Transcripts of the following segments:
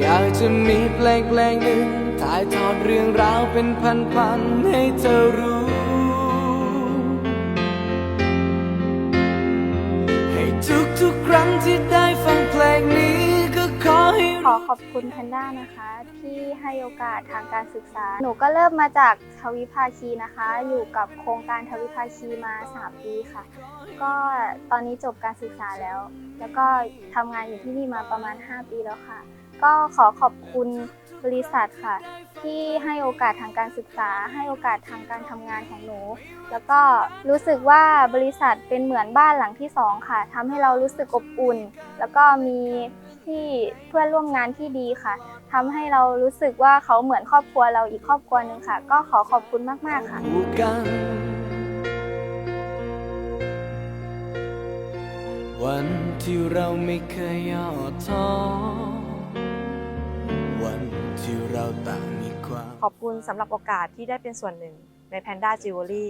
อยากจะมีเพลงเพลงหนึ่งถ่ายทอดเรื่องราวเป็นพันๆให้เธอรู้ ให้ทุกๆครั้งที่ได้ฟังเพลงนี้ก็ขอให้ ขอขอบคุณแพนด้านะคะ ที่ให้โอกาสทางการศึกษา หนูก็เริ่มมาจากทวิภาคีนะคะ อยู่กับโครงการทวิภาคีมา 3 ปีค่ะ ก็ตอนนี้จบการศึกษาแล้ว แล้วก็ทำงานอยู่ที่นี่มาประมาณ 5 ปีแล้วค่ะ ก็ขอขอบคุณบริษัทค่ะ ที่ให้โอกาสทางการศึกษา ให้โอกาสทางการทำงานของหนู แล้วก็รู้สึกว่าบริษัทเป็นเหมือนบ้านหลังที่สองค่ะทำให้เรารู้สึกอบอุ่น แล้วก็มีที่เพื่อนร่วมงานที่ดีค่ะทำให้เรารู้สึกว่าเขาเหมือนครอบครัวเราอีกครอบครัวหนึ่งค่ะ ก็ขอขอบคุณมาก ๆ ค่ะคู่กันวันที่เราไม่เคยย่อท้อ อบคุณสำหรับโอกาสที่ได้เป็นส่วนหนึ่งใน Panda Jewelry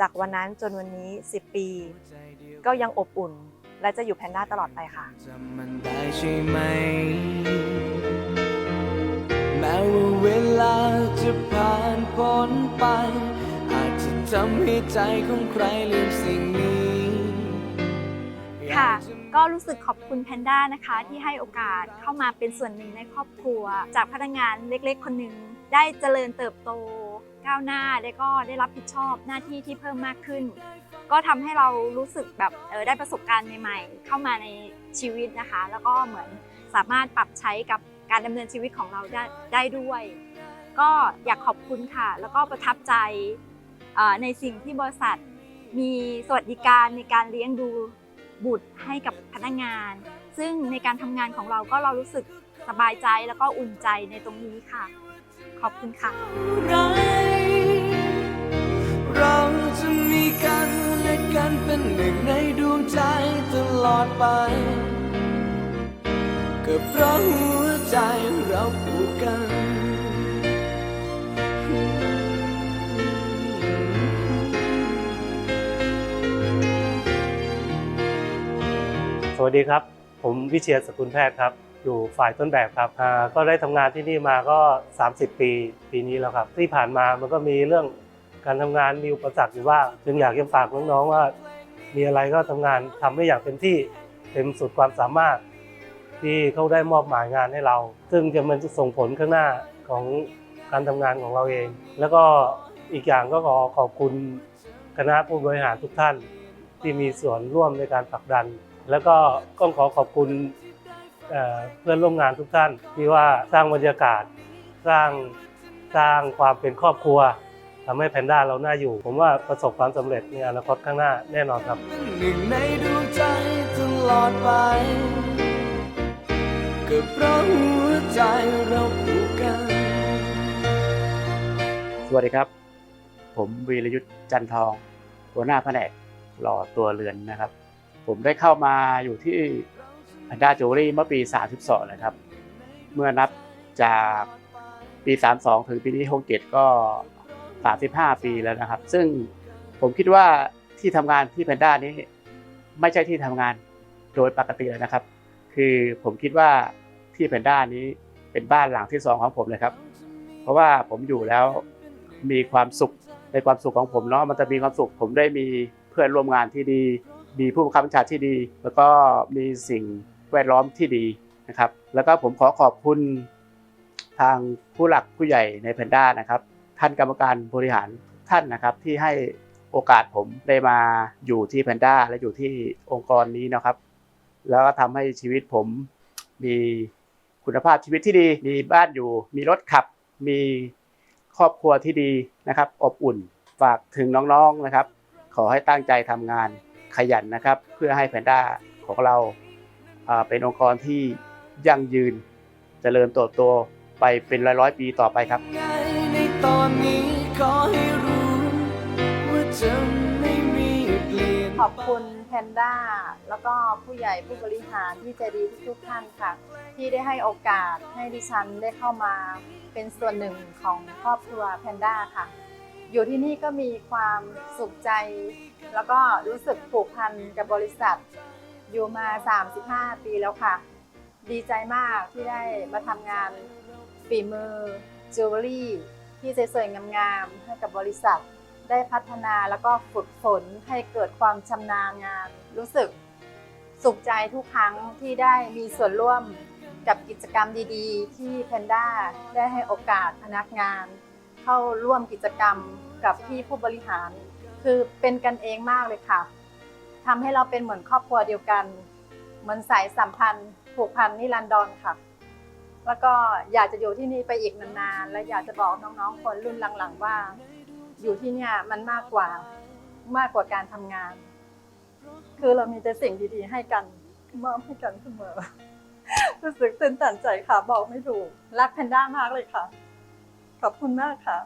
จากวันนั้นจนวันนี้ 10 ปี ก็ยังอบอุ่น และจะอยู่ Panda ตลอดไปค่ะจำมันได้ใช่ไหมแม้ว่าเวลาจะผ่านพ้นไป อาจจะทำให้ใจของใครลืมสิ่งนี้ ค่ะ ก็รู้สึกขอบคุณแพนด้านะคะ ที่ให้โอกาสเข้ามาเป็นส่วนหนึ่งในครอบครัว จากพนักงานเล็กๆ คนหนึ่ง ได้เจริญเติบโตก้าวหน้าและก็ได้รับผิดชอบหน้าที่ที่เพิ่มมากขึ้น ก็ทำให้เรารู้สึกแบบเออได้ประสบการณ์ใหม่ ๆ เข้ามาในชีวิตนะคะ แล้วก็เหมือนสามารถปรับใช้กับการดำเนินชีวิตของเราได้ได้ด้วย ก็อยากขอบคุณค่ะ แล้วก็ประทับใจในสิ่งที่บริษัทมีสวัสดิการในการเลี้ยงดูบุตรให้กับพนักงาน ซึ่งในการทำงานของเราก็เรารู้สึกสบายใจแล้วก็อุ่นใจในตรงนี้ค่ะ ขอบคุณค่ะไรเราจะมีกันและกันเป็นหนึ่งในดวงใจตลอดไปก็เพราะหัวใจเราผูกกันสวัสดีครับ ผมวิเชียรสกุลแพทย์ครับ อยู่ฝ่ายต้นแบบครับอ่าก็ได้ทำงานที่นี่มาก็ 30 ปีปีนี้แล้วครับ ที่ผ่านมามันก็มีเรื่องการทำงานมีอุปสรรคอยู่ว่างจึงอยากจะฝากน้องๆว่า มีอะไรก็ทำงานทำให้อย่างเต็มที่เต็มสุดความสามารถ ที่เขาได้มอบหมายงานให้เรา ซึ่งจะมันจะส่งผลข้างหน้าของการทำงานของเราเอง แล้วก็อีกอย่างก็ขอขอบคุณคณะผู้บริหารทุกท่าน ที่มีส่วนร่วมในการผลักดัน แล้วก็ต้องขอขอบคุณ เอ่อเพื่อนร่วมงานทุกท่านที่ว่าสร้างบรรยากาศสร้างสร้างความเป็นครอบครัวทำให้แพนด้าเราน่าอยู่ ผมว่าประสบความสำเร็จในอนาคตข้างหน้าแน่นอนครับหนึ่งในดวงใจตลอดไปก็เพราะหัวใจเราผูกกันสวัสดีครับ ผมวีรยุทธ์จันทอง หัวหน้าแผนกหล่อตัวเรือนนะครับ ผมได้เข้ามาอยู่ที่ พันด้าจูเลรี่เมื่อปี 32 นะครับ เมื่อนับจากปี 32 ถึงปีนี้67ก็ 35 ปีแล้วนะครับ ซึ่งผมคิดว่าที่ทำงานที่แพนด้านี้ไม่ใช่ที่ทำงานโดยปกติเลยนะครับ คือผมคิดว่าที่แพนด้านี้เป็นบ้านหลังที่สองของผมเลยครับ เพราะว่าผมอยู่แล้วมีความสุขในความสุขของผมเนาะมันจะมีความสุข ผมได้มีเพื่อนร่วมงานที่ดี มีผู้บังคับบัญชาที่ดี แล้วก็มีสิ่ง แวดล้อมที่ดีนะครับ แล้วก็ผมขอขอบคุณทางผู้หลักผู้ใหญ่ในแพนด้านะครับ ท่านกรรมการบริหารท่านนะครับที่ให้โอกาสผมได้มาอยู่ที่แพนด้าและอยู่ที่องค์กรนี้นะครับ แล้วก็ทำให้ชีวิตผมมีคุณภาพชีวิตที่ดี มีบ้านอยู่ มีรถขับ มีครอบครัวที่ดีนะครับ อบอุ่น ฝากถึงน้องๆนะครับ ขอให้ตั้งใจทำงานขยันนะครับ เพื่อให้แพนด้าของเราอ่า เป็นองค์กรที่ยั่งยืนเจริญเติบโตไปเป็นร้อยๆปีต่อไปครับในตอนนี้ขอให้รู้ว่าจะไม่มีเปลี่ยนขอบคุณแพนด้าแล้วก็ผู้ใหญ่ผู้บริหารที่ใจดีทุกท่านค่ะ ที่ได้ให้โอกาสให้ดิฉันได้เข้ามาเป็นส่วนหนึ่งของครอบครัวแพนด้าค่ะ อยู่ที่นี่ก็มีความสุขใจ แล้วก็รู้สึกผูกพันกับบริษัท อยู่มา 35 ปีแล้วค่ะ ดีใจมากที่ได้มาทำงานฝีมือจิวเวลรี่ที่สวยๆงามๆให้กับบริษัท ได้พัฒนาแล้วก็ฝึกฝนให้เกิดความชำนาญงาน รู้สึกสุขใจทุกครั้งที่ได้มีส่วนร่วมกับกิจกรรมดีๆ ที่แพนด้าได้ให้โอกาสพนักงาน เข้าร่วมกิจกรรมกับพี่ผู้บริหาร คือเป็นกันเองมากเลยค่ะ ทำให้เราเป็นเหมือนครอบครัวเดียวกัน เหมือนสายสัมพันธ์ผูกพันนิรันดรค่ะ แล้วก็อยากจะอยู่ที่นี่ไปอีกนานๆ และอยากจะบอกน้องๆ คนรุ่นหลังๆว่า อยู่ที่เนี่ยมันมากกว่ามากกว่าการทำงาน คือเรามีแต่สิ่งดีๆ ให้กันมอบให้กันเสมอรู้สึกตื่นตันใจค่ะ บอกไม่ถูก รักแพนด้ามากเลยค่ะ ขอบคุณมากค่ะ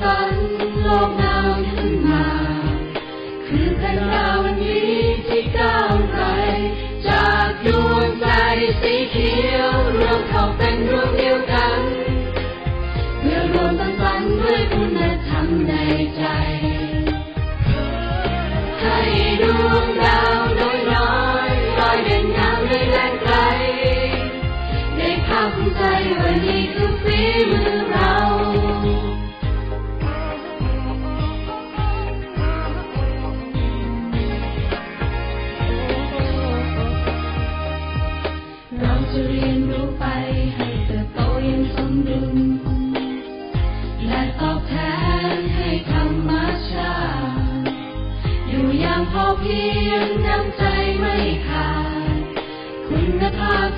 สันโลกงามขึ้นมา คือแผ่นดาววันนี้ที่ก้าวไกลจากดวงใจสีเขียวรวมเข้าเป็นดวงเดียวกัน เพื่อรวมสังสรรค์ด้วยคุณธรรมในใจให้ดวงดาวน้อยน้อยๆลอยเด่นงามในแดนไกลได้ภาคภูมิใจวันนี้คือฝี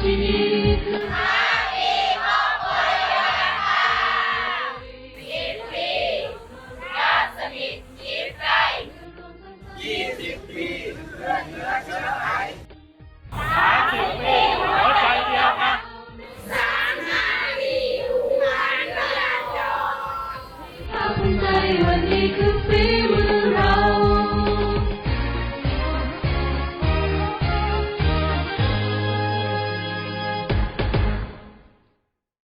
คุ